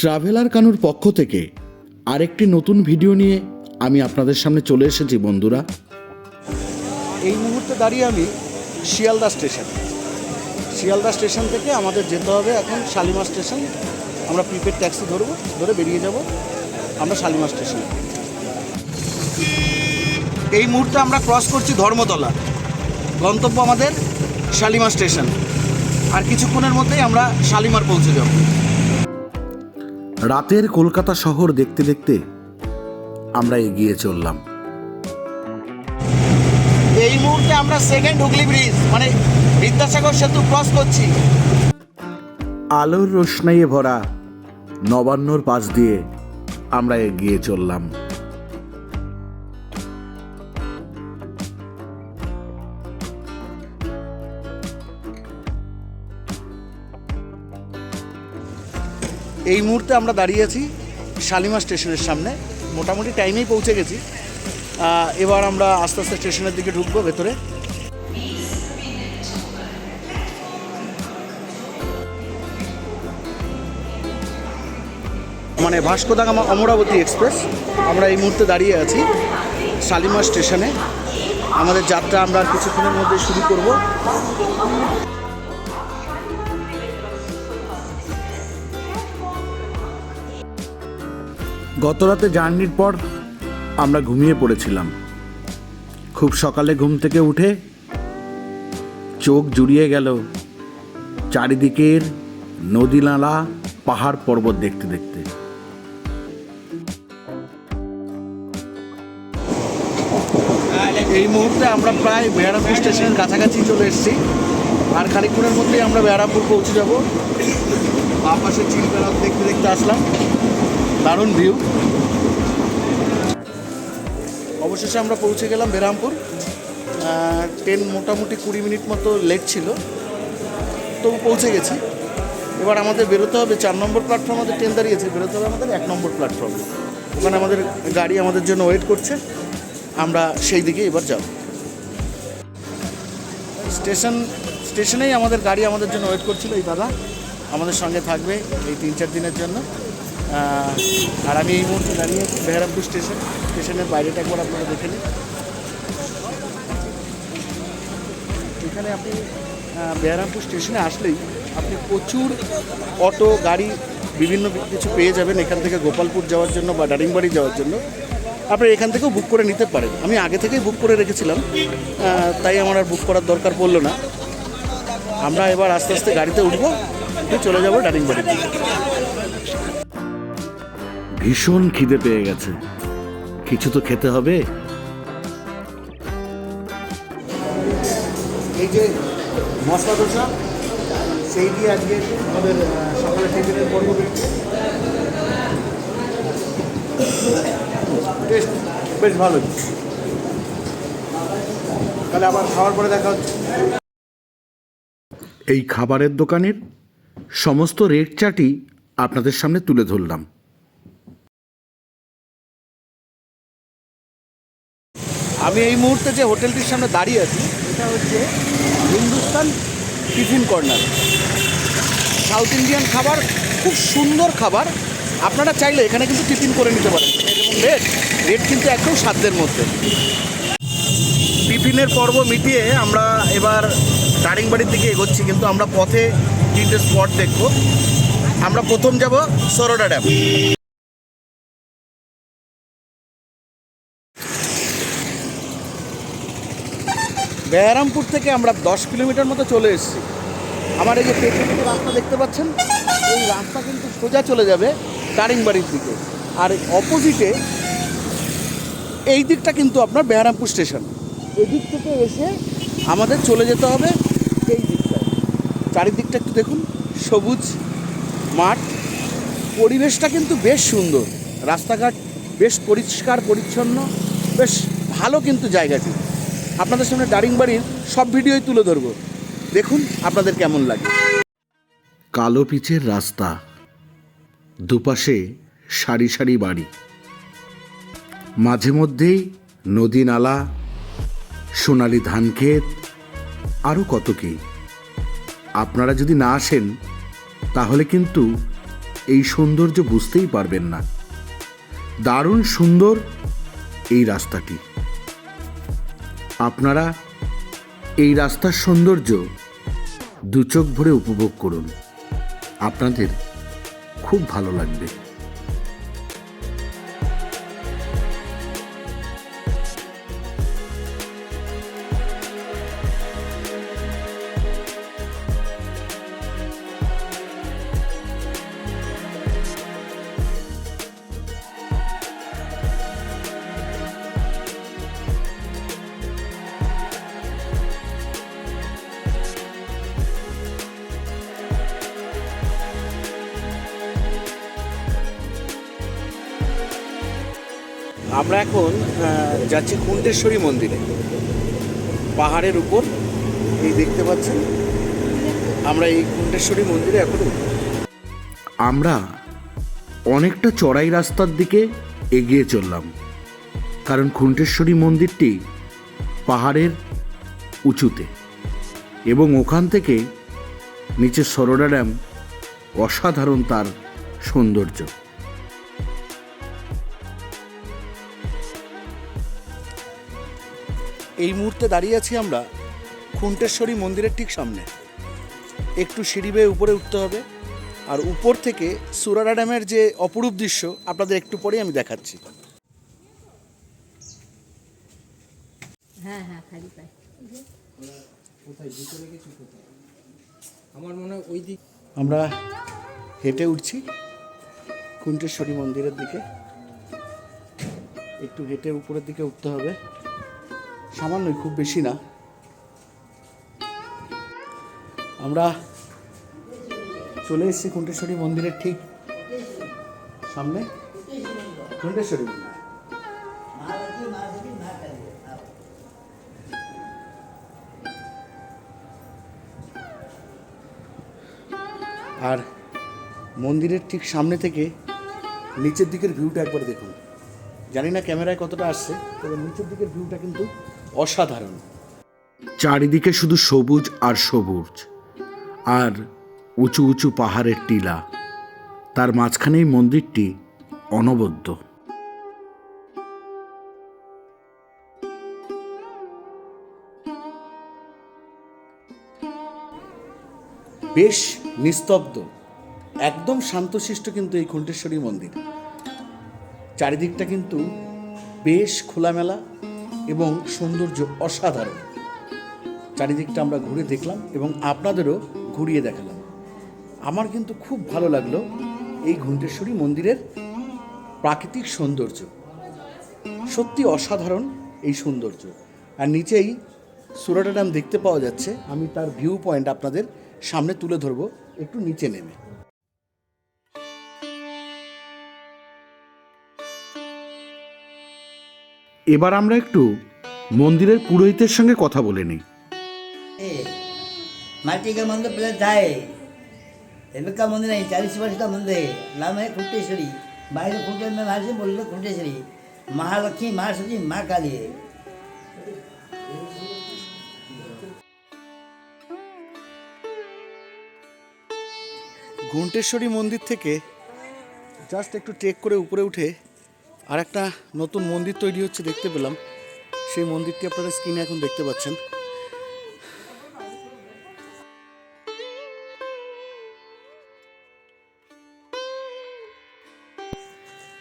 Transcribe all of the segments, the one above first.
Traveller কানুর পক্ষ থেকে আরেকটি নতুন ভিডিও নিয়ে আমি আপনাদের সামনে চলে এসেছি, বন্ধুরা। এই মুহূর্তে দাঁড়িয়ে আমি শিয়ালদা স্টেশন। শিয়ালদা স্টেশন থেকে আমাদের যেতে হবে এখন শালিমার স্টেশন। আমরা প্রিপেড ট্যাক্সি ধরবো, ধরে বেরিয়ে যাব আমরা শালিমার স্টেশন। এই মুহূর্তে আমরা ক্রস করছি ধর্মতলা। গন্তব্য আমাদের শালিমার স্টেশন। আর কিছুক্ষণের মধ্যেই আমরা শালিমার পৌঁছে যাব। রাতের কলকাতা শহর দেখতে দেখতে আমরা এগিয়ে চললাম। এই মুহূর্তে আমরা সেকেন্ড হুগলি ব্রিজ মানে বিদ্যাসাগর সেতু ক্রস করছি। আলোর রোশনাইয়ে ভরা নবান্নর পাশ দিয়ে আমরা এগিয়ে চললাম। এই মুহূর্তে আমরা দাঁড়িয়ে আছি শালিমা স্টেশনের সামনে। মোটামুটি টাইমেই পৌঁছে গেছি। এবার আমরা আস্তে আস্তে স্টেশনের দিকে ঢুকবো ভেতরে। মানে ভাস্কো ভাস্কোদাগামা অমরাবতী এক্সপ্রেস। আমরা এই মুহূর্তে দাঁড়িয়ে আছি শালিমার স্টেশনে। আমাদের যাত্রা আমরা কিছুক্ষণের মধ্যে শুরু করব। গতরাতে জার্নির পর আমরা ঘুমিয়ে পড়েছিলাম। খুব সকালে ঘুম থেকে উঠে চোখ জুড়িয়ে গেল চারিদিকের নদী নালা পাহাড় পর্বত দেখতে দেখতে। এই মুহূর্তে আমরা প্রায় বেহারামপুর স্টেশনের কাছাকাছি চলে এসেছি। আর খানিকক্ষণের মধ্যেই আমরা বেহারামপুর পৌঁছে যাব। আপাশে চিলবেড়া দেখতে দেখতে আসলাম। দারুণ ভিউ। অবশেষে আমরা পৌঁছে গেলাম বেরামপুর। ট্রেন মোটামুটি কুড়ি মিনিট মতো লেট ছিল। তবু পৌঁছে গেছি। এবার আমাদের বেরোতে হবে চার নম্বর প্ল্যাটফর্ম আমাদের ট্রেন দাঁড়িয়েছে। বেরোতে হবে আমাদের এক নম্বর প্ল্যাটফর্ম ওখানে আমাদের গাড়ি আমাদের জন্য ওয়েট করছে। আমরা সেই দিকে এবার যাব। স্টেশন, স্টেশনেই আমাদের গাড়ি আমাদের জন্য ওয়েট করছিল। এই দাদা আমাদের সঙ্গে থাকবে এই তিন চার দিনের জন্য। আর আমি এই মুহূর্তে দাঁড়িয়ে বেহারামপুর স্টেশন। স্টেশনের বাইরেটা একবার আপনারা দেখে নিন। এখানে আপনি বেহারামপুর স্টেশনে আসলেই আপনি প্রচুর অটো, গাড়ি, বিভিন্ন কিছু পেয়ে যাবেন এখান থেকে গোপালপুর যাওয়ার জন্য বা দারিংবাড়ি যাওয়ার জন্য। আপনি এখান থেকেও বুক করে নিতে পারেন। আমি আগে থেকেই বুক করে রেখেছিলাম। তাই আমার আর বুক করার দরকার পড়ল না। আমরা এবার আস্তে আস্তে গাড়িতে উঠবো চলে যাব দারিংবাড়ির দিকে ভীষণ খিদে পেয়ে গেছে। কিছু তো খেতে হবে। এই যে মশলা দোসা সেই দিয়ে আজকে আমাদের সকালে টিফিনের পর্ব টেস্ট বেশ ভালো। তাহলে আবার খাওয়ার পরে দেখা হচ্ছে। এই খাবারের দোকানের সমস্ত রেট চাটি আপনাদের সামনে তুলে ধরলাম। আমি এই মুহূর্তে যে হোটেলটির সামনে দাঁড়িয়ে আছি, এটা হচ্ছে Hindustan tiffin corner. South Indian খাবার, খুব সুন্দর খাবার। আপনারা চাইলে এখানে কিন্তু টিফিন করে নিতে পারেন। এবং রেট রেট কিন্তু একদম সাধ্যের মধ্যে। টিফিনের পর্ব মিটিয়ে আমরা এবার দারিংবাড়ির দিকে এগোচ্ছি, কিন্তু আমরা পথে তিনটে স্পট দেখব। আমরা প্রথম যাব সরোডা ড্যাম বেহারামপুর থেকে আমরা দশ কিলোমিটার মতো চলে এসেছি। আমার এই যে পেছনে রাস্তা দেখতে পাচ্ছেন? এই রাস্তা কিন্তু সোজা চলে যাবে দারিংবাড়ির দিকে। আর অপোজিটে এই দিকটা কিন্তু আপনার বেহারামপুর স্টেশন। এদিক থেকে এসে আমাদের চলে যেতে হবে এই দিকটায়। চারিদিকটা একটু দেখুন, সবুজ মাঠ। পরিবেশটা কিন্তু বেশ সুন্দর। রাস্তাঘাট বেশ পরিষ্কার, পরিচ্ছন্ন, বেশ ভালো কিন্তু জায়গাটি আপনাদের সামনে দারিংবাড়ির সব ভিডিওই তুলে ধরবো। দেখুন আপনাদের কেমন লাগে। কালো পিচের রাস্তা, দুপাশে সারি সারি বাড়ি, মাঝে মধ্যেই নদী নালা, সোনালি ধান ক্ষেত আরও কত কি। আপনারা যদি না আসেন, তাহলে কিন্তু এই সৌন্দর্য বুঝতেই পারবেন না। দারুণ সুন্দর এই রাস্তাটি। আপনারা এই রাস্তার সৌন্দর্য দু চোখ ভরে উপভোগ করুন। আপনাদের খুব ভালো লাগবে। আমরা এখন যাচ্ছি কুণ্ডেশ্বরী মন্দিরে। পাহাড়ের উপর, এই দেখতে পাচ্ছেন, আমরা এই কুণ্ডেশ্বরী মন্দিরে এখন আমরা অনেকটা চড়াই রাস্তার দিকে এগিয়ে চললাম, কারণ খুন্টেশ্বরী মন্দিরটি পাহাড়ের উঁচুতে এবং ওখান থেকে নিচে সরোডা ড্যাম অসাধারণ তার সৌন্দর্য। এই মুহূর্তে দাঁড়িয়ে আছি আমরা খুন্টেশ্বরী মন্দিরের ঠিক সামনে। একটু সিঁড়ি বেয়ে উপরে উঠতে হবে। আর উপর থেকে সুরারা ড্যামের যে অপরূপ দৃশ্য আপনাদের একটু পরেই আমি দেখাচ্ছি। হ্যাঁ হ্যাঁ খালি পাই আমার মনে হয় ওই দিক আমরা হেঁটে উঠছি কুণ্ঠেশ্বরী মন্দিরের দিকে। একটু হেঁটে উপরের দিকে উঠতে হবে। সামান্যই খুব বেশি না। আমরা চলে এসেছি কুণ্ঠেশ্বরী মন্দিরের ঠিক সামনে। কুণ্ঠেশ্বরী মন্দির। আর মন্দিরের ঠিক সামনে থেকে নিচের দিকের ভিউটা একবার দেখুন। জানি না ক্যামেরায় কতটা আসছে, তবে নিচের দিকের ভিউটা কিন্তু অসাধারণ। চারিদিকে শুধু সবুজ আর সবুজ আর উঁচু উঁচু পাহাড়ের টিলা। তার মাঝখানেই মন্দিরটি অনবদ্য। বেশ নিস্তব্ধ একদম শান্তশিষ্ট কিন্তু এই খুন্টেশ্বরী মন্দির। চারিদিকটা কিন্তু বেশ খোলামেলা এবং সৌন্দর্য অসাধারণ। চারিদিকটা আমরা ঘুরে দেখলাম এবং আপনাদেরও ঘুরিয়ে দেখালাম। আমার কিন্তু খুব ভালো লাগল এই ঘুন্টেশ্বরী মন্দিরের প্রাকৃতিক সৌন্দর্য। সত্যি অসাধারণ এই সৌন্দর্য। আর নিচেই সুরাটা ড্যাম দেখতে পাওয়া যাচ্ছে। আমি তার ভিউ পয়েন্ট আপনাদের সামনে তুলে ধরবো। একটু নিচে নেমে। এবার আমরা একটু মন্দিরের পুরোহিতের সঙ্গে কথা বলে নিই माटी का मंदिर पहले था एवं का मंदिर नहीं चालीस वर्ष का मंदिर है नाम है कुंटेश्वरी बाहर कुंटे में बाहर से बोल रहे कुंटेश्वरी महालक्ष्मी महासती माँ काली है ঘণ্টেশ্বরী মন্দির থেকে জাস্ট একটু ট্রেক করে উপরে উঠে আর একটা নতুন মন্দির তৈরি হচ্ছে দেখতে পেলাম। সেই মন্দিরটি আপনারা স্ক্রিনে এখন দেখতে পাচ্ছেন।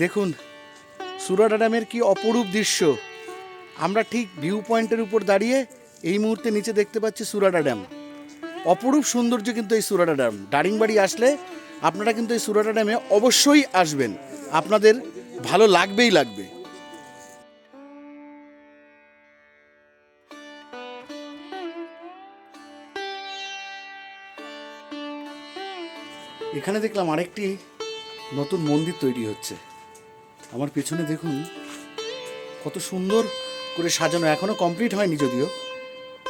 দেখুন, সুরাটা ড্যামের কি অপরূপ দৃশ্য। আমরা ঠিক ভিউ পয়েন্টের উপর দাঁড়িয়ে এই মুহূর্তে নিচে দেখতে পাচ্ছি সুরাটা ড্যাম অপরূপ সৌন্দর্য কিন্তু এই সুরাটা ড্যাম দারিংবাড়ি আসলে আপনারা কিন্তু এই সুরাটা ড্যামে অবশ্যই আসবেন। আপনাদের ভালো লাগবেই লাগবে। এখানে দেখলাম আরেকটি নতুন মন্দির তৈরি হচ্ছে। আমার পেছনে দেখুন, কত সুন্দর করে সাজানো। এখনও কমপ্লিট হয়নি যদিও।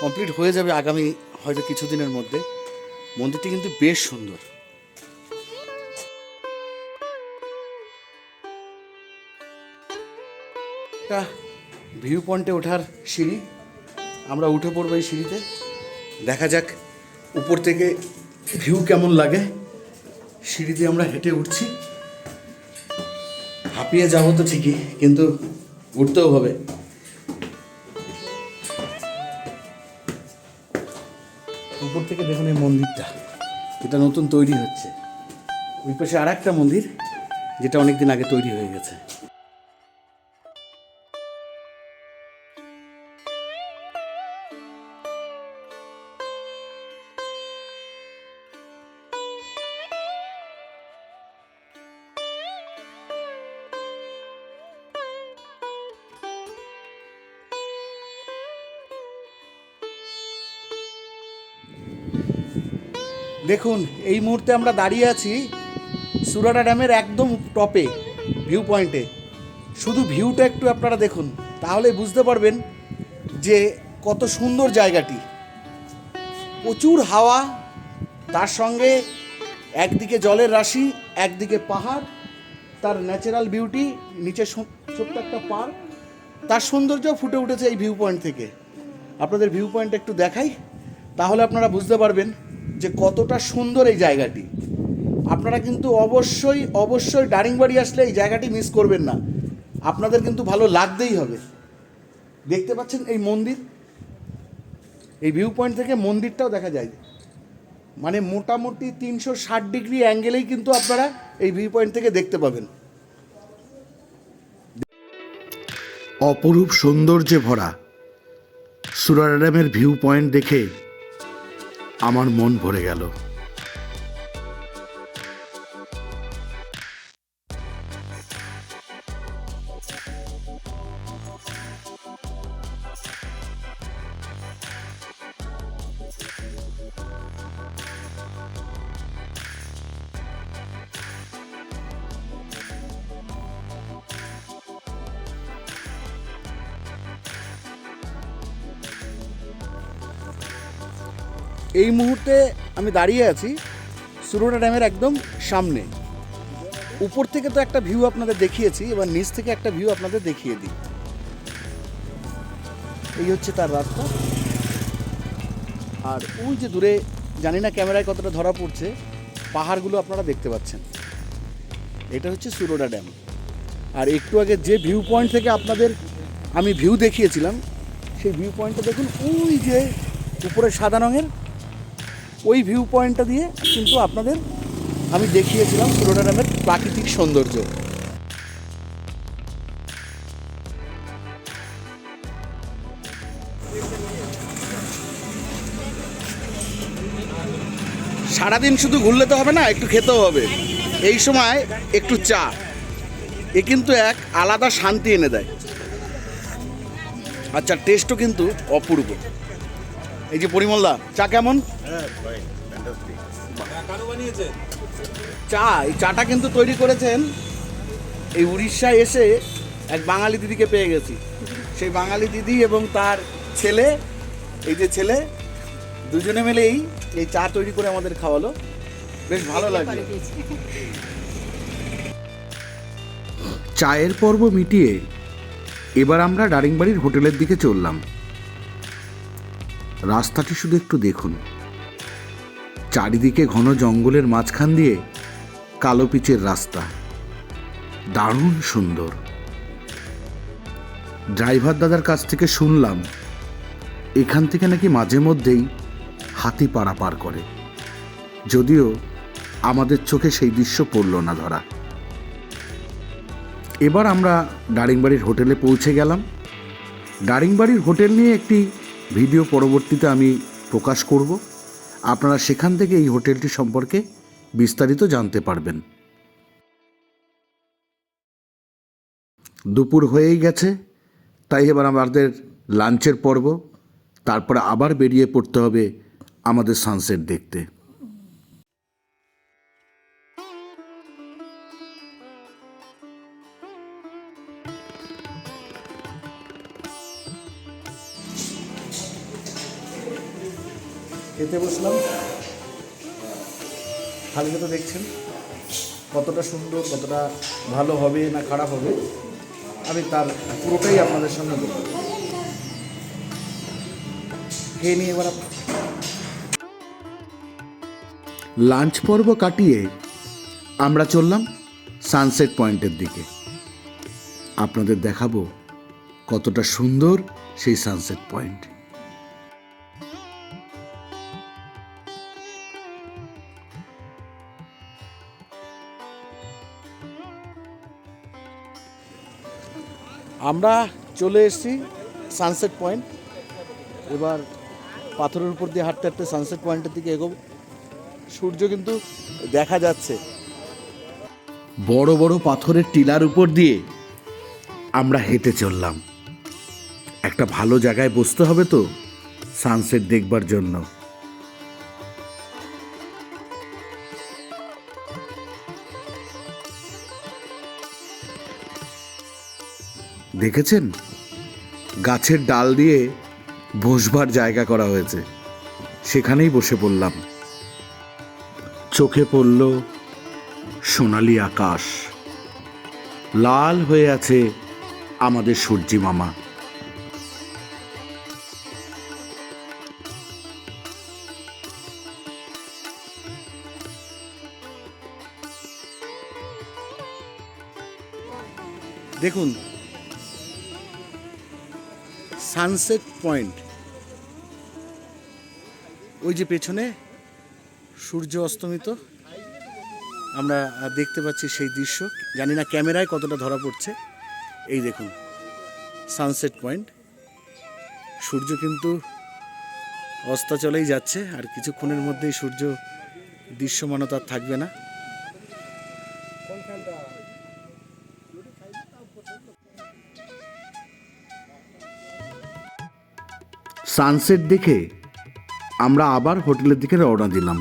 কমপ্লিট হয়ে যাবে আগামী হয়তো কিছুদিনের মধ্যে। মন্দিরটি কিন্তু বেশ সুন্দর। একটা ভিউ পয়েন্টে ওঠার সিঁড়ি। আমরা উঠে পড়ব এই সিঁড়িতে। দেখা যাক উপর থেকে ভিউ কেমন লাগে। সিঁড়িতে আমরা হেঁটে উঠছি। হাঁপিয়ে যাব তো ঠিকই, কিন্তু উঠতেও হবে। উপর থেকে দেখুন এই মন্দিরটা। এটা নতুন তৈরি হচ্ছে। ওই পাশে আর একটা মন্দির, যেটা অনেকদিন আগে তৈরি হয়ে গেছে। দেখুন, এই মুহূর্তে আমরা দাঁড়িয়ে আছি সুরাটা ড্যামের একদম টপে ভিউ পয়েন্টে শুধু ভিউটা একটু আপনারা দেখুন, তাহলে বুঝতে পারবেন যে কত সুন্দর জায়গাটি। প্রচুর হাওয়া, তার সঙ্গে একদিকে জলের রাশি, একদিকে পাহাড়, তার ন্যাচারাল বিউটি নিচে ছোট্ট একটা পার্ক তার সৌন্দর্য ফুটে উঠেছে এই ভিউ পয়েন্ট থেকে। আপনাদের ভিউ পয়েন্ট একটু দেখাই, তাহলে আপনারা বুঝতে পারবেন যে কতটা সুন্দর এই জায়গাটি। আপনারা কিন্তু অবশ্যই অবশ্যই দারিংবাড়ি আসলে এই জায়গাটি মিস করবেন না। আপনাদের কিন্তু ভালো লাগতেই হবে। দেখতে পাচ্ছেন এই মন্দির? এই ভিউ পয়েন্ট থেকে মন্দিরটাও দেখা যায়। মানে মোটামুটি তিনশো ষাট ডিগ্রি অ্যাঙ্গেলেই কিন্তু আপনারা এই ভিউ পয়েন্ট থেকে দেখতে পাবেন। অপরূপ সৌন্দর্যে ভরা। সুরাডামের ভিউ পয়েন্ট দেখে আমার মন ভরে গেল। এই মুহূর্তে আমি দাঁড়িয়ে আছি সুরোটা ড্যামের একদম সামনে। উপর থেকে তো একটা ভিউ আপনাদের দেখিয়েছি, এবার নিচ থেকে একটা ভিউ আপনাদের দেখিয়ে দিই। এই হচ্ছে তার রাস্তা। আর ওই যে দূরে, জানি না ক্যামেরায় কতটা ধরা পড়ছে, পাহাড়গুলো আপনারা দেখতে পাচ্ছেন। এটা হচ্ছে সুরোডা ড্যাম। আর একটু আগে যে ভিউ পয়েন্ট থেকে আপনাদের আমি ভিউ দেখিয়েছিলাম, সেই ভিউ পয়েন্টটা দেখুন, ওই যে উপরে সাদা রঙের ওই ভিউ পয়েন্টটা দিয়ে কিন্তু আপনাদের আমি দেখিয়েছিলাম সুরোডা ড্যামের প্রাকৃতিক সৌন্দর্য। সারাদিন শুধু ঘুরলে তো হবে না, একটু খেতেও হবে। এই সময় একটু চা। এ কিন্তু এক আলাদা শান্তি এনে দেয়। আচ্ছা টেস্টও কিন্তু অপূর্ব। এই যে পরিমলদা চা কেমন? চা এই চাটা কিন্তু তৈরি করেছেন এই উড়িষ্যায় এসে এক বাঙালি দিদিকে পেয়ে গেছি। সেই বাঙালি দিদি এবং তার ছেলে এই যে ছেলে দুজনে মিলেই এই চা তৈরি করে আমাদের খাওয়ালো। বেশ ভালো লাগল। চায়ের পর্ব মিটিয়ে এবার আমরা দারিংবাড়ির হোটেলের দিকে চললাম। রাস্তাটি শুধু একটু দেখুন। চারিদিকে ঘন জঙ্গলের মাঝখান দিয়ে কালো পিচের রাস্তা। দারুণ সুন্দর। ড্রাইভার দাদার কাছ থেকে শুনলাম, এখান থেকে নাকি মাঝে মধ্যেই হাতি পারাপার করে। যদিও আমাদের চোখে সেই দৃশ্য পড়ল না ধরা। এবার আমরা ডারিংবাড়ির হোটেলে পৌঁছে গেলাম। ডারিংবাড়ির হোটেল নিয়ে একটি ভিডিও পরবর্তীতে আমি প্রকাশ করব। আপনারা সেখান থেকে এই হোটেলটি সম্পর্কে বিস্তারিত জানতে পারবেন। দুপুর হয়েই গেছে। তাই এবার আমাদের লাঞ্চের পর্ব। তারপরে আবার বেরিয়ে পড়তে হবে আমাদের সানসেট দেখতে। খেতে বসলাম। থালিটা তো দেখছেন, কতটা সুন্দর, কতটা ভালো হবে না খারাপ হবে, আমি তার পুরোটাই আপনাদের সামনে বলব। খেয়ে নিয়ে এবার লাঞ্চ পর্ব কাটিয়ে আমরা চললাম সানসেট পয়েন্টের দিকে। আপনাদের দেখাবো কতটা সুন্দর সেই সানসেট পয়েন্ট। আমরা চলে এসেছি সানসেট পয়েন্ট এবার পাথরের উপর দিয়ে হাঁটতে হাঁটতে সানসেট পয়েন্টের দিকে এগোবো। সূর্য কিন্তু দেখা যাচ্ছে। বড় বড় পাথরের টিলার উপর দিয়ে আমরা হেঁটে চললাম। একটা ভালো জায়গায় বসতে হবে তো সানসেট দেখবার জন্য। দেখেছেন? গাছের ডাল দিয়ে বসবার জায়গা করা হয়েছে। সেখানেই বসে পড়লাম। চোখে পড়ল সোনালি আকাশ। লাল হয়ে আছে আমাদের সূর্যি মামা। দেখুন সানসেট পয়েন্ট ওই যে পেছনে সূর্য অস্তমিত। আমরা দেখতে পাচ্ছি সেই দৃশ্য। জানি না ক্যামেরায় কতটা ধরা পড়ছে। এই দেখুন সানসেট পয়েন্ট সূর্য কিন্তু অস্তাচলেই যাচ্ছে, আর কিছুক্ষণের মধ্যেই সূর্য দৃশ্যমানতা থাকবে না। সানসেট দেখে আমরা আবার হোটেলের দিকে রওনা দিলাম।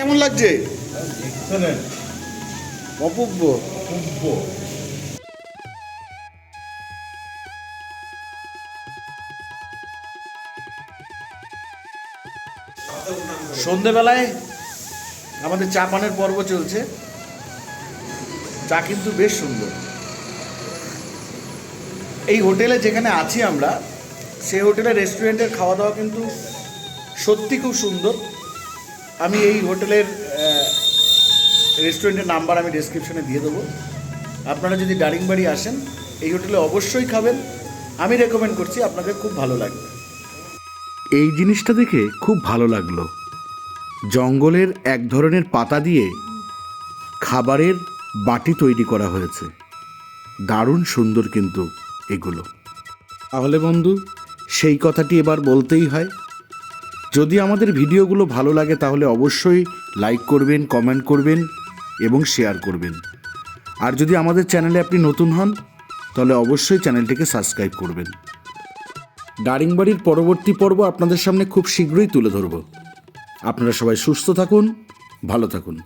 কেমন লাগছে? অপূর্ব। সন্ধেবেলায় আমাদের চা পানের পর্ব চলছে। চা কিন্তু বেশ সুন্দর। এই হোটেলে যেখানে আছি আমরা সেই হোটেলের রেস্টুরেন্টের খাওয়া দাওয়া কিন্তু সত্যি খুব সুন্দর। আমি এই হোটেলের রেস্টুরেন্টের নাম্বার আমি ডেসক্রিপশনে দিয়ে দেবো। আপনারা যদি দারিংবাড়ি আসেন, এই হোটেলে অবশ্যই খাবেন। আমি রেকমেন্ড করছি আপনাদের খুব ভালো লাগবে। এই জিনিসটা দেখে খুব ভালো লাগল। জঙ্গলের এক ধরনের পাতা দিয়ে খাবারের বাটি তৈরি করা হয়েছে। দারুণ সুন্দর কিন্তু এগুলো। তাহলে বন্ধু, সেই কথাটি এবার বলতেই হয়। যদি আমাদের ভিডিওগুলো ভালো লাগে তাহলে অবশ্যই লাইক করবেন কমেন্ট করবেন এবং শেয়ার করবেন। আর যদি আমাদের চ্যানেলে আপনি নতুন হন, তাহলে অবশ্যই চ্যানেলটিকে সাবস্ক্রাইব করবেন। ডারিংবাড়ির পরবর্তী পর্ব আপনাদের সামনে খুব শীঘ্রই তুলে ধরব। আপনারা সবাই সুস্থ থাকুন, ভালো থাকুন।